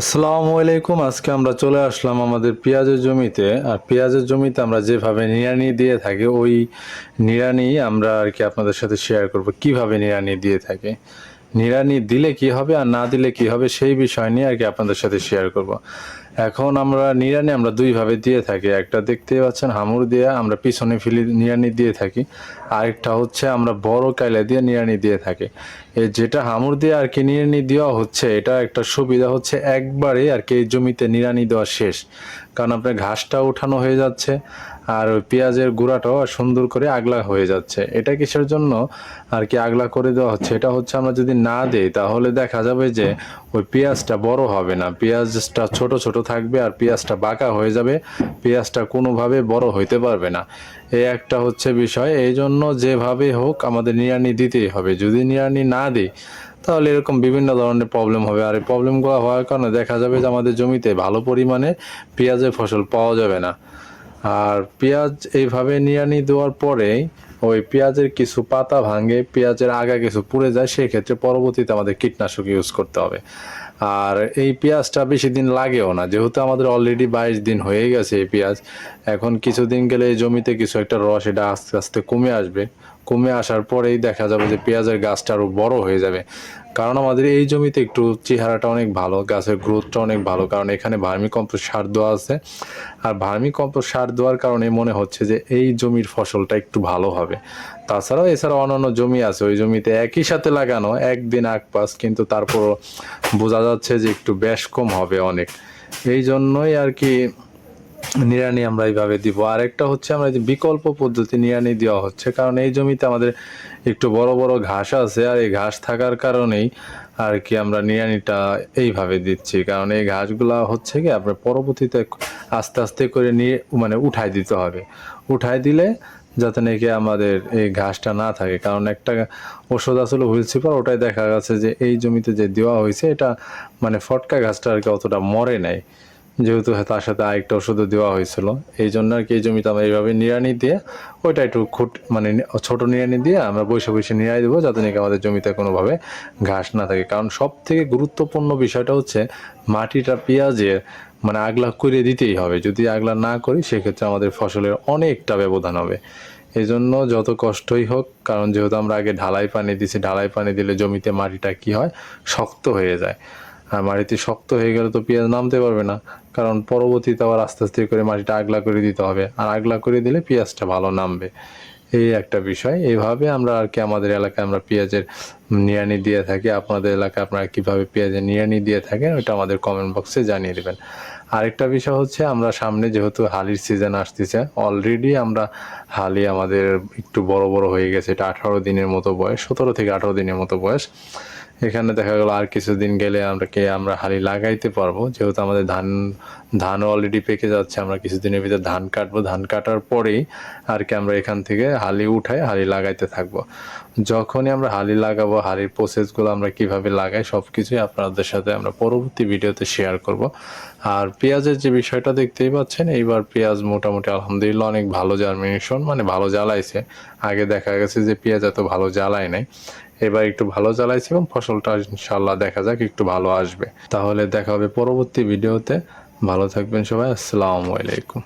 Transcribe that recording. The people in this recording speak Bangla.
আসসালামু আলাইকুম। আজকে আমরা চলে আসলাম আমাদের পেঁয়াজের জমিতে। আর পেঁয়াজের জমিতে আমরা যেভাবে নিড়ানি দিয়ে থাকি, ওই নিড়ানি আমরা আর কি আপনাদের সাথে শেয়ার করব। কীভাবে নিড়ানি দিয়ে থাকে? নিড়ানি দিলে কি হবে আর না দিলে কি হবে সেই বিষয় নিয়ে আর কি আপনাদের সাথে শেয়ার করব। এখন আমরা নিড়ানি আমরা দুইভাবে দিয়ে থাকি। একটা দেখতেই পাচ্ছেন হামুর দিয়ে, আমরা পিছনে ফিলি নিড়ানি দিয়ে থাকি। আরেকটা হচ্ছে আমরা বড় কাইলা দিয়ে নিড়ানি দিয়ে থাকি। যেটা হামুর দিয়ে আর কি নিড়ানি দেওয়া হচ্ছে, এটা একটা সুবিধা হচ্ছে একবারে আর কি জমিতে নিড়ানি দেওয়া শেষ। কারণ আপনার ঘাসটা উঠানো হয়ে যাচ্ছে আর ওই পেঁয়াজের গুঁড়াটাও সুন্দর করে আগলা হয়ে যাচ্ছে। এটা কিসের জন্য? আর কি আগলা করে দেওয়া হচ্ছে? এটা হচ্ছে আমরা যদি না দেই, তাহলে দেখা যাবে যে ওই পেঁয়াজটা বড় হবে না। পেঁয়াজটা ছোট ছোট থাকবে আর পেঁয়াজটা বাঁকা হয়ে যাবে। পেঁয়াজটা কোনোভাবে বড় হইতে পারবে না। এই একটা হচ্ছে বিষয়। এই জন্য যেভাবে হোক আমাদের নিড়ানি দিতেই হবে। যদি নিড়ানি না দিই, তাহলে এরকম বিভিন্ন ধরনের প্রবলেম হবে। আর এই প্রবলেমগুলো হওয়ার কারণে দেখা যাবে যে আমাদের জমিতে ভালো পরিমাণে পেঁয়াজের ফসল পাওয়া যাবে না। আর পেঁয়াজ এইভাবে নিড়ানি দেওয়ার পরে ওই পেঁয়াজের কিছু পাতা ভাঙে, পেঁয়াজের আগা কিছু পুড়ে যায়, সেক্ষেত্রে পরবর্তীতে আমাদের কীটনাশক ইউজ করতে হবে। আর এই পেঁয়াজটা বেশি দিন লাগেও না, যেহেতু আমাদের অলরেডি বাইশ দিন হয়ে গেছে এই পেঁয়াজ, এখন কিছুদিন গেলে এই জমিতে কিছু একটা রস, এটা আস্তে আস্তে কমে আসবে। কমে আসার পরেই দেখা যাবে যে পেঁয়াজের গাছটা আরও বড় হয়ে যাবে। কারণ আমাদের এই জমিতে একটু চেহারাটা অনেক ভালো, গাছের গ্রোথটা অনেক ভালো, কারণ এখানে ভার্মি কম্পোস্ট সার দেওয়া আছে। আর ভার্মি কম্পোস্ট সার দেওয়ার কারণে মনে হচ্ছে যে এই জমির ফসলটা একটু ভালো হবে। তাছাড়াও এছাড়া অন্যান্য জমি আছে, ওই জমিতে একই সাথে লাগানো, একদিন আগ পাস কিন্তু তারপর বোঝা যাচ্ছে যে একটু বেশ কম হবে অনেক। এই জন্যই আর কি নিড়ানি আমরা এইভাবে দিব। আরেকটা হচ্ছে আমরা যে বিকল্প পদ্ধতি নিড়ানি দেওয়া হচ্ছে, কারণ এই জমিতে আমাদের একটু বড় বড় ঘাস আছে আর এই ঘাস থাকার কারণেই আর কি আমরা নিড়ানিটা এইভাবে দিচ্ছি। কারণ এই ঘাসগুলা হচ্ছে কি আপনার পরবর্তীতে আস্তে আস্তে করে নিয়ে মানে উঠাই দিতে হবে। উঠাই দিলে যাতে নাকি আমাদের এই ঘাসটা না থাকে। কারণ একটা ওষুধ আসলে হুইল সিপার ওটাই দেখা গেছে যে এই জমিতে যে দেওয়া হয়েছে, এটা মানে ফটকা ঘাসটা আর কি অতটা মরে নাই। যেহেতু তার সাথে আরেকটা ওষুধও দেওয়া হয়েছিল। এই জন্য আর কি এই জমিতে আমরা এইভাবে নিড়ানি দিয়ে ওইটা একটু খুট মানে ছোট নিড়ানি দিয়ে আমরা বসে বসে নিড়াই দেবো যাতে নাকি আমাদের জমিতে কোনোভাবে ঘাস না থাকে। কারণ সব থেকে গুরুত্বপূর্ণ বিষয়টা হচ্ছে মাটিটা পেঁয়াজের মানে আগলা করে দিতেই হবে। যদি আগলা না করি, সেক্ষেত্রে আমাদের ফসলের অনেকটা ব্যবধান হবে। এই জন্য যত কষ্টই হোক, কারণ যেহেতু আমরা আগে ঢালাই পানি দিছি ঢালাই পানি দিলে জমিতে মাটিটা কি হয়? শক্ত হয়ে যায়। মাটিতে শক্ত হয়ে গেলে তো পেঁয়াজ নামতে পারবে না। কারণ পরবর্তীতে আবার আস্তে আস্তে করে মাটিটা আগলা করে দিতে হবে। আর আগলা করে দিলে পেঁয়াজটা ভালো নামবে। এই একটা বিষয়। এইভাবে আমরা আর কি আমাদের এলাকায় আমরা পেঁয়াজের নিড়ানি দিয়ে থাকি। আপনাদের এলাকায় আপনারা কীভাবে পেঁয়াজের নিড়ানি দিয়ে থাকেন, ওইটা আমাদের কমেন্ট বক্সে জানিয়ে দেবেন। আরেকটা বিষয় হচ্ছে, আমরা সামনে যেহেতু হালির সিজন আসতেছে অলরেডি আমরা হালি আমাদের একটু বড় বড় হয়ে গেছে। এটা আঠারো দিনের মতো বয়স, সতেরো থেকে আঠারো দিনের মতো বয়স। এখানে দেখা গেল আর কিছুদিন গেলে আমরা কে আমরা হালি লাগাইতে পারব। যেহেতু আমাদের ধান ধান অলরেডি পেকে যাচ্ছে, আমরা কিছুদিনের ভিতরে ধান কাটবো। ধান কাটার পরেই আর কি আমরা এখান থেকে হালি উঠাই, হালি লাগাইতে থাকব। যখনই আমরা হালি লাগাবো, হালির প্রসেসগুলো আমরা কীভাবে লাগাই সব কিছুই আপনাদের সাথে আমরা পরবর্তী ভিডিওতে শেয়ার করব। আর পেঁয়াজের যে বিষয়টা দেখতেই পাচ্ছেন, এইবার পেঁয়াজ মোটামুটি আলহামদুলিল্লাহ অনেক ভালো জার্মিনেশন মানে ভালো জ্বালাইছে। আগে দেখা গেছে যে পেঁয়াজ এত ভালো জ্বালায় নাই। এবার একটু ভালো জ্বালাইছে এবং ফসলটা ইনশাল্লাহ দেখা যাক একটু ভালো আসবে। তাহলে দেখা হবে পরবর্তী ভিডিওতে। ভালো থাকবেন সবাই, আসসালামু আলাইকুম।